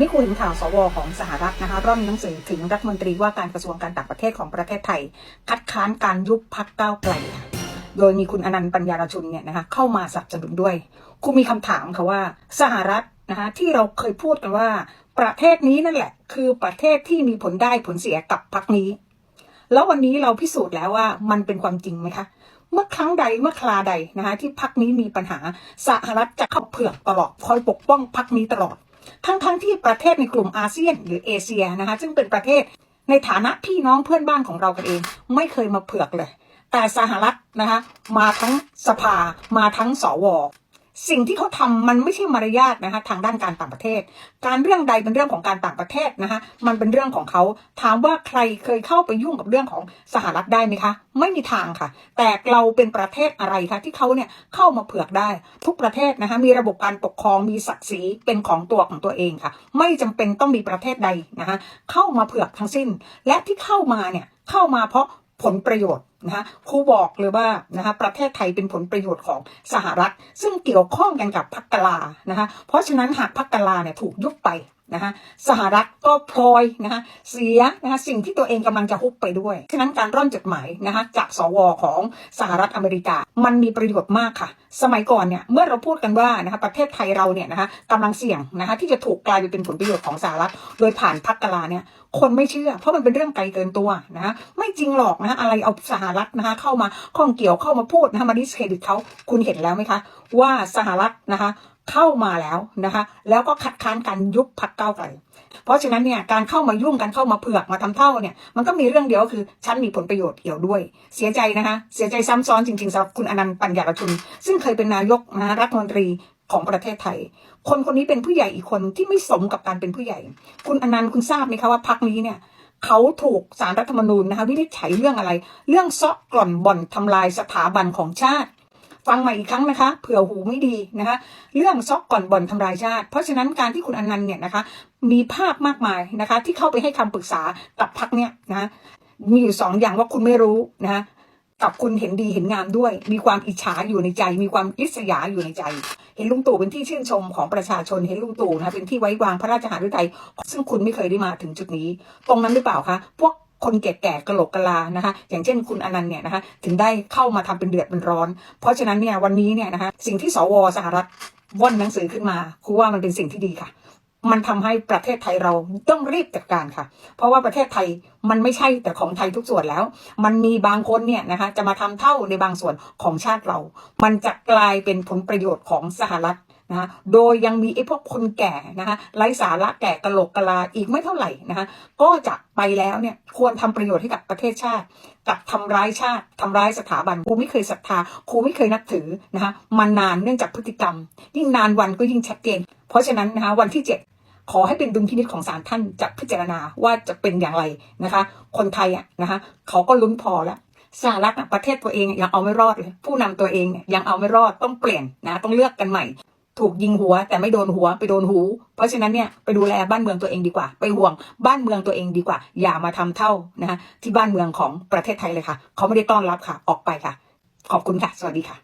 นี่คุยถึงข่าวสวของสหรัฐนะคะร่อนหนังสือถึงรัฐมนตรีว่าการกระทรวงการต่างประเทศของประเทศไทย คัดค้านการยุบพักก้าวไกล โดยมีคุณอนันต์ปัญญารชุนเนี่ยนะคะเข้ามาสนับสนุนด้วย คุณมีคำถามค่ะว่าสหรัฐนะคะที่เราเคยพูดกันว่า ประเทศนี้นั่นแหละ คือประเทศที่มีผลได้ผลเสียกับพักนี้ แล้ววันนี้เราพิสูจน์แล้วว่ามันเป็นความจริงไหมคะเมื่อครั้งใดเมื่อคราใดนะคะที่พักนี้มีปัญหาสหรัฐจะเข้าเผือกตลอดคอยปกป้องพักนี้ตลอด ทั้งๆทที่ประเทศในกลุ่มอาเซียนหรือเอเชียนะคะ ซึ่งเป็นประเทศในฐานะพี่น้องเพื่อนบ้านของเรากันเอง ไม่เคยมาเผือกเลย แต่สหรัฐนะคะ มาทั้งสภามาทั้งสว สิ่งที่เขาทำมันไม่ใช่มารยาทนะคะทางด้านการต่างประเทศ การเรื่องใดเป็นเรื่องของการต่างประเทศนะคะมันเป็นเรื่องของเขาถามว่าใครเคยเข้าไปยุ่งกับเรื่องของสหรัฐได้ไหมคะ ไม่มีทางค่ะ แต่เราเป็นประเทศอะไรคะที่เขาเนี่ยเข้ามาเผือกได้ ทุกประเทศนะคะมีระบบการปกครองมีศักดิ์ศรีเป็นของตัวของตัวเองค่ะ ไม่จำเป็นต้องมีประเทศใดนะคะเข้ามาเผือกทั้งสิ้น และที่เข้ามาเนี่ยเข้ามาเพราะ ผลประโยชน์นะคะครูบอกเลยว่านะคะประเทศไทยเป็นผลประโยชน์ของสหรัฐ ซึ่งเกี่ยวข้องกันกับพักกลานะคะเพราะฉะนั้นหากพักกลาเนี่ยถูกยุบไป นะคะสหรัฐก็พลอยนะคะเสียนะคะสิ่งที่ตัวเองกำลังจะฮุบไปด้วย ฉะนั้นการร่อนจดหมายนะคะจากสวของสหรัฐอเมริกา มันมีประโยชน์มากค่ะ สมัยก่อนเนี่ยเมื่อเราพูดกันว่านะคะประเทศไทยเราเนี่ยนะคะกำลังเสี่ยงนะคะที่จะถูกกลายไปเป็นผลประโยชน์ของสหรัฐ โดยผ่านพักกลาเนี่ยคนไม่เชื่อ เพราะมันเป็นเรื่องไกลเกินตัวนะคะไม่จริงหรอกนะคะอะไรเอาสหรัฐนะคะเข้ามาข้องเกี่ยวเข้ามาพูดนะคะมาดิสเครดิตเขาคุณเห็นแล้วไหมคะ ว่าสหรัฐนะคะ เข้ามาแล้วนะคะ แล้วก็คัดค้านการยุบพักเก้าไกลเพราะฉะนั้นเนี่ยการเข้ามายุ่งกันเข้ามาเผือกมาทำเท่าเนี่ยมันก็มีเรื่องเดียวคือฉันมีผลประโยชน์เกี่ยวด้วย เสียใจนะคะเสียใจซ้ำซ้อนจริงๆสำหรับคุณอนันต์ปัญญารชุน ซึ่งเคยเป็นนายกนะรัฐมนตรีของประเทศไทย คนคนนี้เป็นผู้ใหญ่อีกคนที่ไม่สมกับการเป็นผู้ใหญ่ คุณอนันต์คุณทราบไหมคะว่าพักนี้เนี่ยเขาถูกสารรัฐธรรมนูญนะคะวินิจฉัยเรื่องอะไร เรื่องซอกกล่อนบ่อนทำลายสถาบันของชาติ ฟังใหม่อีกครั้งนะคะเผื่อหูไม่ดีนะคะ เรื่องซอกก่อนบ่อนทำลายชาติ เพราะฉะนั้นการที่คุณอนันต์เนี่ยนะคะ มีภาพมากมายนะคะ ที่เข้าไปให้คำปรึกษากับพักเนี่ยนะมีอยู่สองอย่างว่าคุณไม่รู้นะคะกับคุณเห็นดีเห็นงามด้วย มีความอิจฉาอยู่ในใจ มีความริษยาอยู่ในใจ เห็นลุงตู่เป็นที่ชื่นชมของประชาชน เห็นลุงตู่นะะเป็นที่ไว้วางพระราชหฤทัยซึ่งคุณไม่เคยได้มาถึงจุดนี้ ตรงนั้นหรือเปล่าคะ พวก คนแก่ๆกระโหลกกะลานะคะ อย่างเช่นคุณอนันต์เนี่ยนะคะถึงได้เข้ามาทำเป็นเดือดเป็นร้อน เพราะฉะนั้นเนี่ยวันนี้เนี่ยนะคะสิ่งที่สวสหรัฐว่นหนังสือขึ้นมาครูว่ามันเป็นสิ่งที่ดีค่ะ มันทำให้ประเทศไทยเราต้องรีบจัดการค่ะ เพราะว่าประเทศไทยมันไม่ใช่แต่ของไทยทุกส่วนแล้ว มันมีบางคนเนี่ยนะคะจะมาทำเท่าในบางส่วนของชาติเรา มันจะกลายเป็นผลประโยชน์ของสหรัฐ นะคะโดยยังมีไอ้พวกคนแก่นะคะไร้สาระแก่กะโหลกกะลาอีกไม่เท่าไหร่นะคะก็จะไปแล้วเนี่ยควรทำประโยชน์ให้กับประเทศชาติ กับทำร้ายชาติทำร้ายสถาบันครูไม่เคยศรัทธาครูไม่เคยนับถือนะคะมานานเนื่องจากพฤติกรรม ยิ่งนานวันก็ยิ่งชัดเจน เพราะฉะนั้นนะคะวันที่ 7ขอให้เป็นดุลพินิจของศาลท่านจะพิจารณาว่าจะเป็นอย่างไรนะคะ คนไทยอะนะคะเขาก็ลุ้นพอแล้วสหรัฐอะประเทศตัวเองยังเอาไม่รอดเลยผู้นำตัวเองยังเอาไม่รอดต้องเปลี่ยนนะต้องเลือกกันใหม่ ถูกยิงหัว แต่ไม่โดนหัวไปโดนหู เพราะฉะนั้นเนี่ยไปดูแลบ้านเมืองตัวเองดีกว่า ไปห่วงบ้านเมืองตัวเองดีกว่า อย่ามาทำเท่านะคะที่บ้านเมืองของประเทศไทยเลยค่ะ เขาไม่ได้ต้อนรับค่ะ ออกไปค่ะ ขอบคุณค่ะ สวัสดีค่ะ